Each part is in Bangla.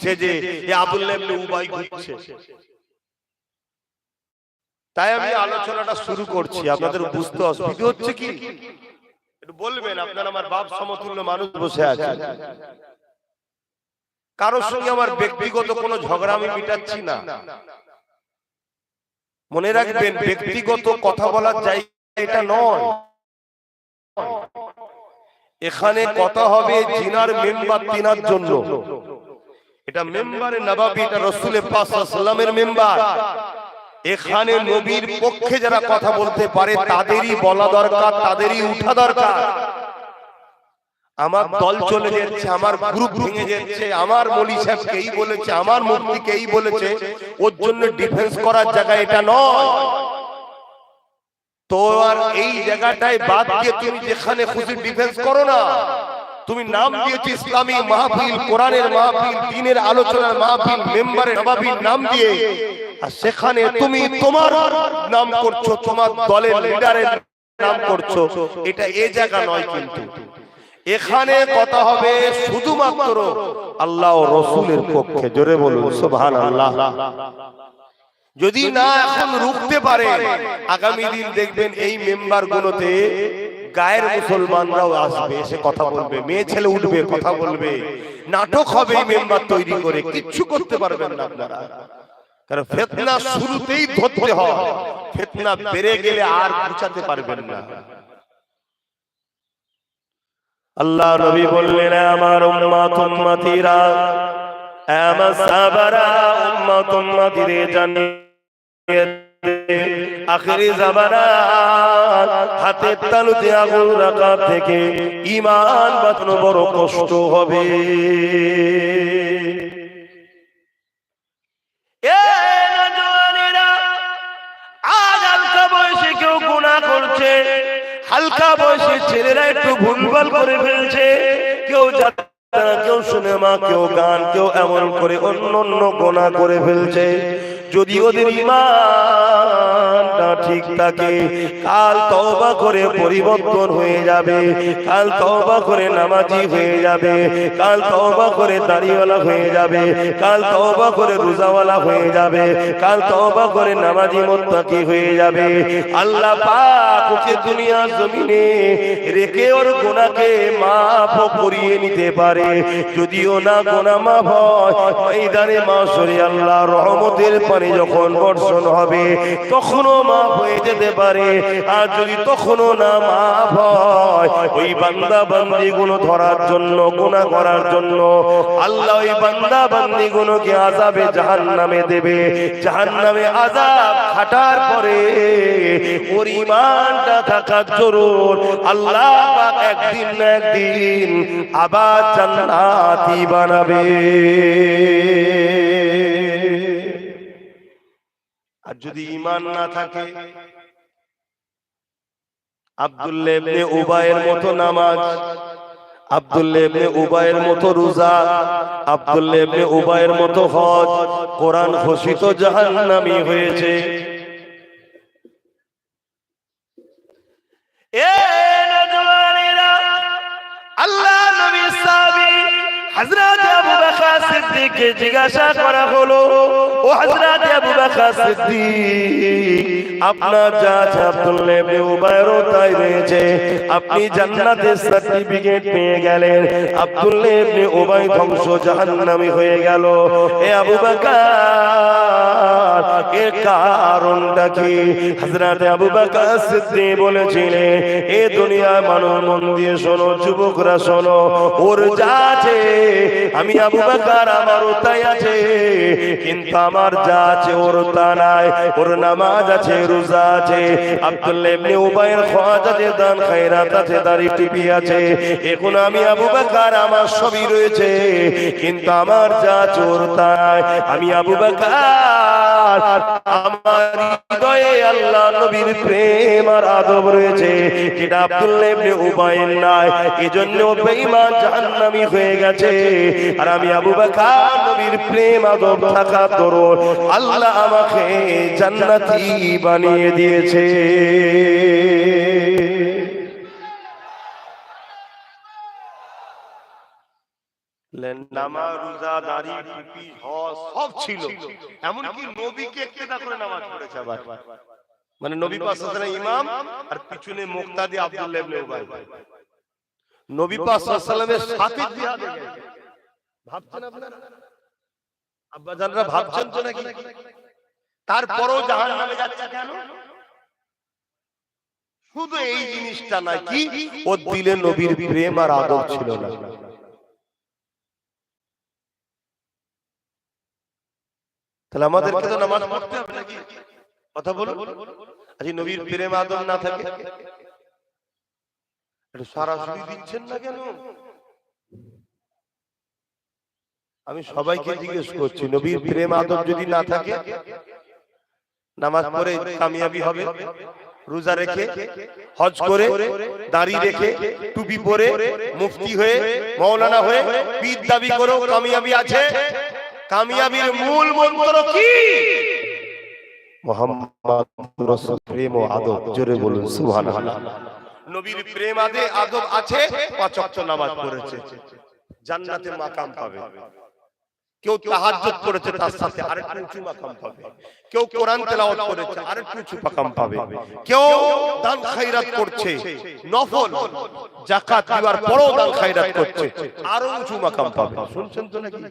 সেজে এ আব্দুল্লাহ ইবনে উবাই ঘুরছে। তাই আমি আলোচনাটা শুরু করছি। আপনাদের বুঝতে অসুবিধা হচ্ছে কি? একটু বলবেন আপনার আমার বাপ সমতুল্য মানুষ বসে আছে কারোর সঙ্গে আমার ব্যক্তিগত কোনো ঝগড়া আমি মিটাচ্ছি না। মনে রাখবেন ব্যক্তিগত কথা বলার জায়গা এটা নয়। এখানে কথা হবে জিনার মেম্বার তিনার জন্য। এটা মেম্বারে নবাবি এটা রসুলের পাক মেম্বার। এখানে নবীর পক্ষে যারা কথা বলতে পারে তাদেরই বলা দরকার তাদেরই উঠা দরকার। আমার দল চলে যাচ্ছে আমার গ্রুপ ভেঙে যাচ্ছে আমার মলি সাহেবকে এই বলেছে আমার মুক্তিকে এই বলেছে ওর জন্য ডিফেন্স করার জায়গা এটা নয়। তো আর এই জায়গাটায় বাদ দিয়ে তুমি যেখানে খুশি ডিফেন্স করো না। তুমি নাম দিয়েছি ইসলামী মাহফিল, কোরআনের মাহফিল, দিনের আলোচনার মাহফিল, মেম্বারের নবাবির নাম দিয়ে। আর সেখানে তুমি তোমার নাম করছ, তোমার দলের লিডারের নাম করছ। এটা এ জায়গা নয় কিন্তু। এখানে কথা হবে শুধুমাত্র আল্লাহ ও রসুলের পক্ষে। জোরে বলুন সুবহান আল্লাহ যদি না এখন রুখতে পারে, আগামী দিন দেখবেন এই মেম্বার গুলোতে গায়ের মুসলমানরাও আসবে, এসে কথা বলবে, মেয়ে ছেলে উঠবে, কথা বলবে। নাটক হবে মেম্বার তৈরি করে, কিচ্ছু করতে পারবেন না আপনারা। কারণ ফেতনা শুরুতেই ধরতে হয়, ফেতনা বেড়ে গেলে আর বুঝাতে পারবেন না। আল্লাহ নবী বললেন, আমার উম্মাত উম্মতিরা, আমার সাহাবারা উম্মাত উম্মতিরে জানিয়ে আখেরি জামানা হাতের তালুতে আগুন রাখা থেকে ইমান বাঁচানো বড় কষ্ট হবে। হালকা বয়সে ছেলেরা একটু ভুলভাল করে ফেলছে। কেউ কেউ সিনেমা, কেউ গান, কেউ এমন করে অন্য অন্য গোনা করে ফেলছে। যদি ওদের ইমানটা ঠিক থাকে। কাল তওবা করে পরিবর্তন হয়ে যাবে। কাল তওবা করে নামাজি হয়ে যাবে। কাল তওবা করে দাড়িওয়ালা হয়ে যাবে। কাল তওবা করে রোজাওয়ালা হয়ে যাবে। কাল তওবা করে নামাজি মোত্তাকি হয়ে যাবে। আল্লাহ পাক ওকে দুনিয়ার জমিনে রেখে ওর গোনাকে মাফ করিয়ে নিতে পারে। যদিও না গোনা মাফ হয়, ময়দানে মাসরে আল্লাহ রহমতের পানি যখন বর্ষণ হবে তখনও মাফ হয়ে যেতে পারে। আর যদি তখনও না মাফ হয়, ওই বান্দা বান্দি গুলো ধরার জন্য, গুনাহ করার জন্য আল্লাহ ওই বান্দা বান্দি গুলোকে আযাবে জাহান্নামে দেবে। জাহান্নামে আযাব খাটার পরে ওর ইমানটা থাকা জরুর। আল্লাহ একদিন না একদিন আবার জান্নাতি বানাবে। যদি ইমান না থাকে আব্দুল্লাহ ইবনে মতো নামাজ আব্দুল্লাহ ইবনে উবায়ের মতো রোজা আব্দুল্লাহ ইবনে উবায়ের মতো হজ কোরআন ঘোষিত জাহান্নামী হয়েছে। এ নজওয়ানেরা আল্লাহ নবী সাহাবী হযরত বকর সিদ্দিককে জিজ্ঞাসা করা হলো, ও হযরত আবু বকর সিদ্দিক, আপনার যা উবায়েরও তাই রয়েছে। আপনি জান্নাতের সার্টিফিকেট পেয়ে গেলেন। ইবনে উবাই ধ্বংস হয়ে গেল। এ আবু বকর এর কারণটা কি? হযরত আবু বকর সিদ্দিক বলেছিলেন, এ মানব মন দিয়ে শোনো, যুবকরা শোনো, ওর যা আছে, আমি আবু বকর আমারও তাই আছে, কিন্তু আমার যা আছে ওর তা নাই। ওর নামাজ আছে, রোজা আছে আব্দুল্লাহ ইবনে খোয়াজ আছে, দান খায়রাত আছে, দাড়ি টিপি আছে। এখন আমি আবু বকর, আমার সবই রয়েছে, কিন্তু আমার যা নাই। আমি আবু বকর, আমার হৃদয়ে আল্লাহ নবীর প্রেম আর আদব রয়েছে ইবনে নাই। এজন্য বেঈমান জাহান্নামী হয়ে গেছে। আর আমি আবু বকর নবীর প্রেম আদব থাকা দরুন আল্লাহ আমাকে জান্নাতি বানিয়ে দিয়েছে। নামা রোজা দাড়ি টুপি হজ সব ছিল। এমনকি নবীকে একটেদা করে নামাজ পড়েছে আবার। মানে নবী পাক সাল্লাল্লাহু ইমাম আর পিছনে মুক্তাদি আব্দুল্লাহ ইবনে উবাই। নবী পাক সাল্লাল্লাহু আলাইহি সাল্লামের সাথে জিহাদে গেছে ভাবছেন আপনারা? আব্বা জানরা ভাবছেন তো নাকি? তারপরেও জাহান্নামে যাচ্ছে কেন? শুধু এই জিনিসটা নাকি? ওর দিলে নবীর প্রেম আর আদব ছিল না। তাহলে আমাদেরকে তো নামাজ পড়তে হবে নাকি? কথা বলো আজ নবীর প্রেম আদব না থাকে। একটু সরাসরি দিচ্ছেন না কেন? আমি সবাইকে জিজ্ঞেস করছি নবীর প্রেম আদব যদি না থাকে নামাজ পড়ে কামিয়াবি হবে রোজা রেখে হজ করে দাড়ি রেখে টুপি পরে মুফতি হয়ে মৌলানা হয়ে পীর দাবি করেও কামিয়াবি আছে কামিয়াবির মূল মন্ত্র কি? মোহাম্মদ রাসূল প্রেম ও আদব জোরে বলুন সুবহানাল্লাহ। নবীর প্রেম আদে আদব আছে পাঁচ ওয়াক্ত নামাজ পড়েছে জান্নাতে মাকাম পাবে। কেউ তাহাজ্জুদ করেছে তার সাথে আরেকটু উঁচু মাকাম পাবে। কেউ কোরআন তেলাওয়াত করেছে আরেকটু উঁচু মাকাম পাবে। কেউ দান খায়রাত করছে নফল। যাকাত দিবার পরও দান খায়রাত করছে। আরও উঁচু মাকাম পাবে। শুনছেন তো নাকি?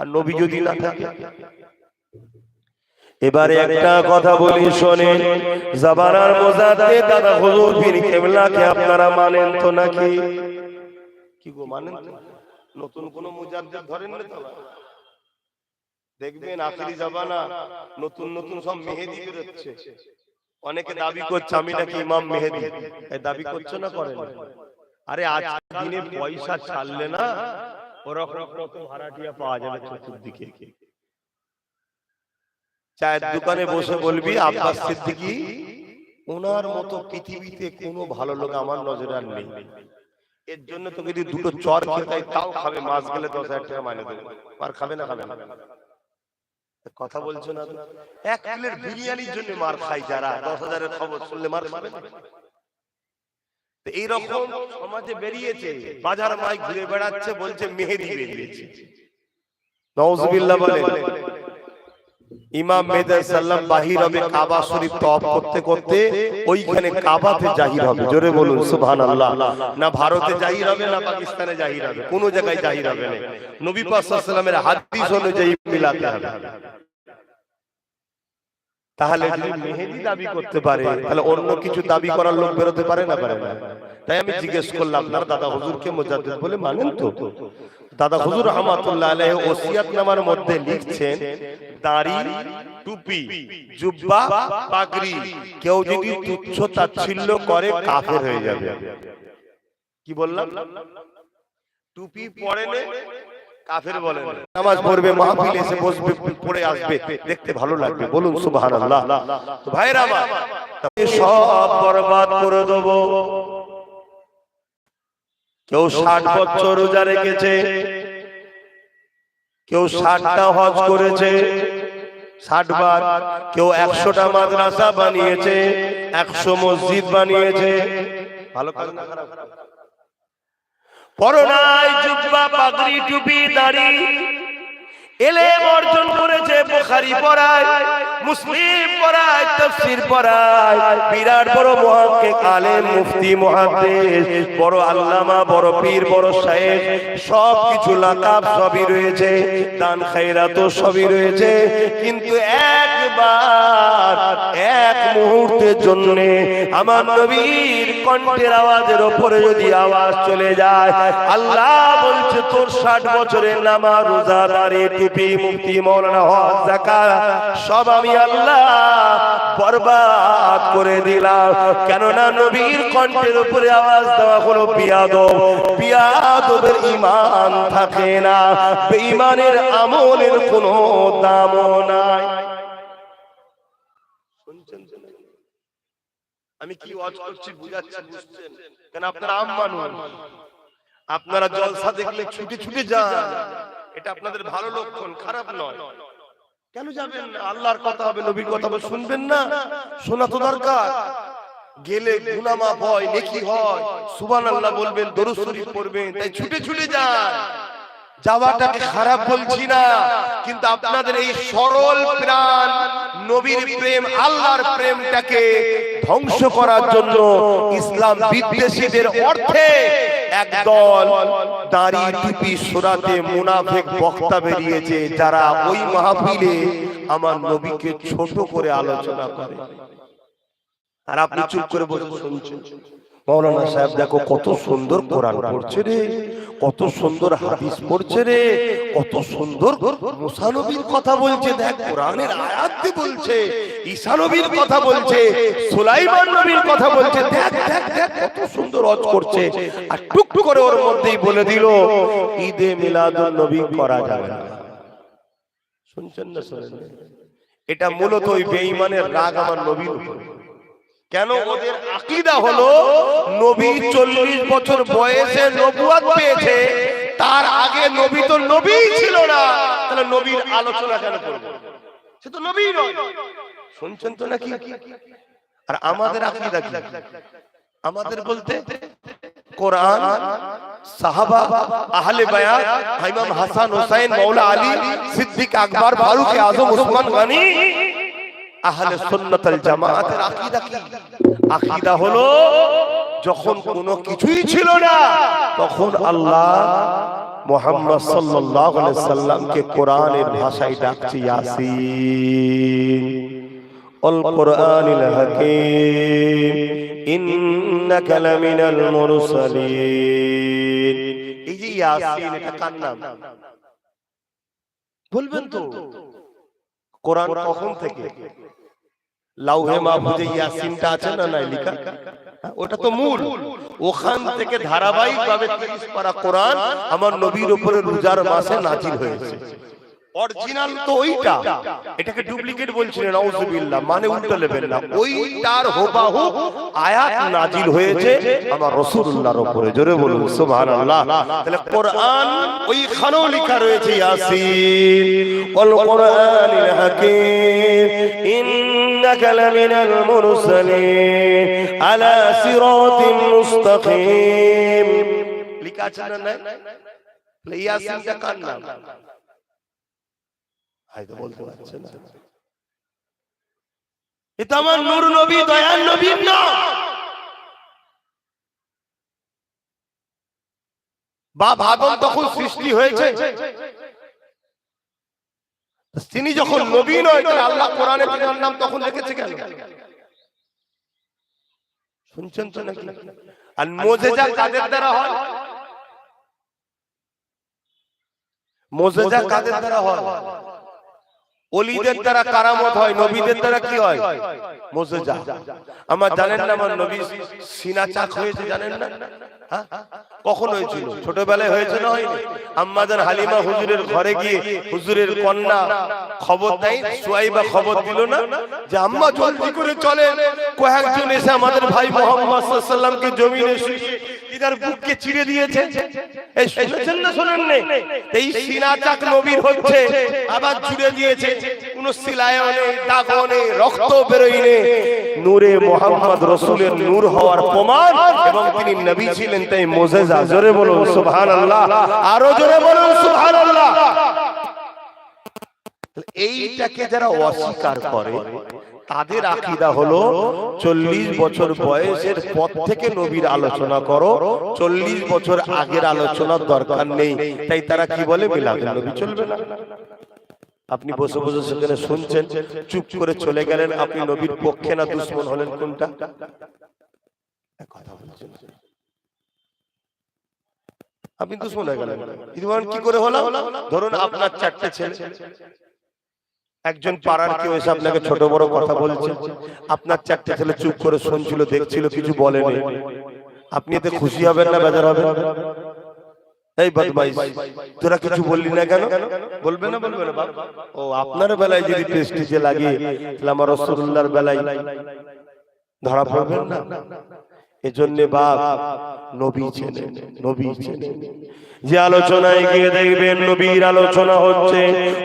আর নবী যদি না থাকে এবারে একটা কথা বলি শোনেন। জাবানার মোজাতে দাদা হুজুর পীর কেবলাকে আপনারা মানেন তো নাকি? কি গো মানেন নতুন কোন মুজাদ্দিদ ধরেন না তো দেখবেন আখেরি জাবানা নতুন নতুন সব মেহেদি বেরোচ্ছে। অনেকে দাবি করছে আমি নাকি ইমাম মেহেদি? এই দাবি করছ না করেন? আরে আজ দিনে পয়সা ছাড়লে না ওরকম কত ভাড়াটিয়া পাওয়া যাবে চতুর্দিকে। চায়ের দোকানে বসে বলবি আব্বাস সিদ্দিকী ওনার মতো পৃথিবীতে কোনো ভালো লোক আমার নজরে আর নেই। এর জন্য যদি দুটো চর খেতে তাও খাবে মাছ গেলে দশ হাজার টাকা মাইনে দেবে। আর খাবে না খাবে না। কথা বলছো না এক প্লেট বিরিয়ানির জন্য মার খাই যারা। দশ হাজারের খবর শুনলে মার খাবে? না এইরকম সমাজে বেরিয়েছে বাজার মাই ঘুরে বেড়াচ্ছে বলছে মেহেদি বেরিয়েছে। নওজবিল্লাহ বলে ইমাম মেহদি সাল্লাম বাহির হবে কাবা শরীফ তওয়াফ করতে করতে ওইখানে কাবাতে জাহির হবে। জোরে বলুন সুবহানাল্লাহ। না ভারতে জাহির হবে না পাকিস্তানে জাহির হবে। কোন জায়গায় জাহির হবে না। নবী আলাইহি হাদিস অনুযায়ী মিলাতে হবে। তাহলে যদি মেহেদি দাবি করতে পারে তাহলে অন্য কিছু দাবি করার লোক বেরোতে পারে না পারে না। তাই আমি জিজ্ঞেস করলাম আপনার দাদা হুজুরকে মুজাদ্দিদ বলে মানেন তো? দাদা হুজুর রহমাতুল্লাহ আলাইহি ওসিয়াতনামার মধ্যে লিখছেন দাড়ি টুপি জুব্বা পাগড়ি। কেউ যদি তুচ্ছ তাচ্ছিল্য করে কাফের হয়ে যাবে। কি বললাম? টুপি পরে নে কাফের বলে নামাজ পড়বে মাহফিলে এসে বসবে পড়ে আসবে দেখতে ভালো লাগবে। বলুন সুবহানাল্লাহ। তো ভাইরা আমার সব বরবাদ করে দেব। কেউ ষাট বছর রোজা রেখেছে কেউ ষাটটা হজ করেছে ষাট বার কেউ একশোটা মাদ্রাসা বানিয়েছে একশো মসজিদ বানিয়েছে। ভালো কাজ না খারাপ পরনায় জুব্বা পাগড়ি টুপি দাড়ি এলেম অর্জন করেছে বুখারী পড়ায়, মুসলিম পড়ায়, তাফসীর পড়ায়। বিরাট বড় মুফতি বড় আল্লামা, বড় পীর, বড় সব কিছু লাকাব সবই রয়েছে, দান খায়রাত সবই রয়েছে। কিন্তু একবার, এক মুহূর্তের জন্য আমার নবীর কণ্ঠের আওয়াজের ওপরে যদি আওয়াজ চলে যায়, আল্লাহ বলছে তোর ষাট বছরের নামা রোজা দাঁড়িয়ে টুপি মুক্তি মৌলানা হজ সব আমি আল্লাহ বরবাদ করে দিলাম। কেননা নবীর কণ্ঠের উপরে আওয়াজ দেওয়া হলো পিয়াদব পিয়াদবের ইমান থাকে না। বেঈমানের আমলের কোনো দামও নাই। আমি কি ওয়াজ করছি বুঝাচ্ছি বুঝছেন কেন আপনারা আম মানুষ আপনারা জলসা দেখলে ছুটে ছুটে যান। এটা আপনাদের ভালো লক্ষণ খারাপ নয়। কেন যাবেন না? আল্লাহর কথা হবে নবীর কথা হবে শুনবেন না। শোনা তো দরকার। গেলে গুনামা হয় নেকি হয়। সুবহানাল্লাহ বলবেন দরুদ শরীফ পড়বেন তাই ছুটে ছুটে যান। যাওয়াটাকে খারাপ বলছি না কিন্তু আপনাদের এই সরল প্রাণ নবীর প্রেম আল্লাহর প্রেমটাকে ধ্বংস করার জন্য ইসলাম বিদ্বেষীদের অর্থে একদল দাড়ি টুপি সোরাতে মুনাফেক বক্তা বেরিয়েছে যারা ওই মাহফিলে আমার নবীকে ছোট করে আলোচনা করে। আর আপনি চুপ করে বসে শুনছেন। মৌলানা সাহেব দেখো কত সুন্দর কোরআন পড়ছে রে কত সুন্দর হাদিস পড়ছে রে কত সুন্দর মুসানবীর কথা বলছে দেখ কোরআনের আয়াত বলছে? ঈসা নবীর কথা বলছে সুলাইমান নবীর কথা বলছে দেখ দেখ দেখ কত সুন্দর অজ করছে। আর টুক করে ওর মধ্যেই বলে দিল ঈদে মিলাদুন নবী করা যাবে না। শুনছেন না শুনেন এটা মূলত ওই বেঈমানের রাগ আমার নবীর উপর। কেন ওদের আকীদা হলো নবী চল্লিশ বছর বয়সে নবুয়াত পেয়েছে তার আগে নবী তো নবী ছিল না। তাহলে নবীর আলোচনা কেন করব? সে তো নবী নয়। শুনছেন তো নাকি? আর আমাদের আকীদা কি? আমাদের বলতে কোরআন সাহাবা আহলে বায়াত ইমাম হাসান হোসেন মাওলা আলী সিদ্দিক আকবর ফারুক আজম ওসমান গনি। আহলে সুন্নাতুল জামাতের আকীদা কি? আকীদা হলো যখন কোনো কিছুই ছিল না তখন আল্লাহ মুহাম্মদ সাল্লাল্লাহু আলাইহি সাল্লামকে কোরআনের ভাষায় ডাকছে ইয়াসিন। আল কোরআনিল হাকীম। ইন্নাকা লামিনাল মুরসালিন। এই যে ইয়াসিন এটা কার নাম? বলবেন তো। কোরআন কখন থেকে? লাউহে মাহফুজে ইয়াসিনটা আছে না নাই লেখা? হ্যাঁ, ওটা তো মূল। ওখান থেকে ধারাবাহিক ভাবে 30 পারা কোরআন আমার নবীর উপরে রোজার মাসে নাজিল হয়েছে। অরিজিনাল তো ওইটা। এটাকে ডুপ্লিকেট বলছিলেন নাউজুবিল্লাহ মানে উল্টো নেবেন না ওইটার হুবাহু আয়াত নাজিল হয়েছে আমার রাসূলুল্লাহর উপরে। জোরে বলুন সুবহানাল্লাহ। তাহলে কোরআন ওইখানেও লেখা রয়েছে ইয়াসিন। ওয়াল কোরআনিল হাকীম ইন্নাকা লামিনাল মুরসালিন আলা সিরাতিন মুস্তাকিম। লেখা আছে না ইয়াসিনটা কার নাম? হয়তো বলতে পারছে না। এটা আমার নূর নবী দয়াল নবীর নাম বা ভাবন তখন সৃষ্টি হয়েছে। তিনি যখন নবী নয় তাহলে আল্লাহ কোরআনে তার নাম তখন রেখেছে কেন? শুনছেন তো নাকি? আর মোজেজা কাদের দ্বারা হয়। মোজেজা কাদের দ্বারা হয়। অলিদের দ্বারা কারামত হয় নবীদের দ্বারা কি হয়? মোজেজা আমার জানেন না আমার নবী সিনা চাক হয়েছে জানেন না? কখন হয়েছিল ছোটবেলায় হয়েছে না হয়নি? আম্মাজান হালিমা হুজুরের ঘরে গিয়ে হুজুরের কন্যা খবর দেয়, সুয়াইবা খবর দিল না? যে আম্মা জলদি করে চলে। কয়েকজন এসে আমাদের ভাই মোহাম্মদ সাল্লামকে জমিনে এই নেই? আবার দিয়েছে। নেই নেই রসুলের নূর হওয়ার প্রমাণ এবং তিনি নবী ছিলেন তাই মোজেজা জোরে বলুন সুবহানাল্লাহ। আরও জোরে বলুন সুবহানাল্লাহ। এইটাকে যারা অস্বীকার করে তাদের আকিদা হলো চল্লিশ বছর বয়সের পর থেকে নবীর আলোচনা করো চল্লিশ বছর আগের আলোচনার দরকার নেই। তাই তারা কি বলে? মিলাদ নবী চলবে না। আপনি বসে বসে সেখানে শুনছেন চুপ করে চলে গেলেন আপনি নবীর পক্ষে না দুশ্মন হলেন কোনটা? কথা বলছেন আপনি দুশ্মন হয়ে গেলেন। ইদমান কি করে হলো? ধরুন আপনার চারটে ছেলে। একজন পাড়ার কেউ এসে আপনাকে ছোট বড় কথা বলছে। আপনার চারটে ছেলে চুপ করে শুনছিল দেখছিল কিছু বলেনি আপনি এতে খুশি হবেন না বেজার হবেন? এই বদমাইশ। তোরা কিছু বললি না কেন? বলবে না বলবে না ও আপনার বেলায় যদি প্রেস্টিজে লাগে তাহলে আমার রসুল্লাহর বেলায়। ধরা পড়বেন না? এজন্য বাপ নবী চেনেন নবী চেনেন। যে আলোচনায় গিয়ে দেখবেন নবীর আলোচনা হচ্ছে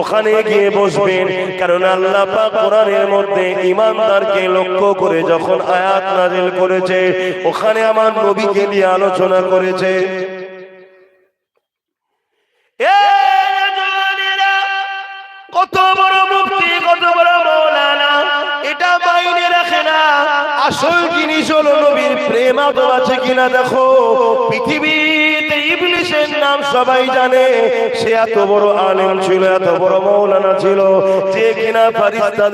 ওখানে গিয়ে বসবেন কারণ আল্লাহ পাক কোরআনের মধ্যে ইমানদারকে লক্ষ্য করে যখন আয়াত নাজিল করেছে ওখানে আমার নবীকে নিয়ে আলোচনা করেছে। কত বড় মুক্তি কত বড় আসল জিনিস হলো নবীর প্রেম আদর আছে কিনা দেখো। পৃথিবীতে ইবলিসের নাম সবাই জানে। সে এত বড় আলেম ছিল, এত বড় মৌলানা ছিল। যে কিনা ফারিস্তাদের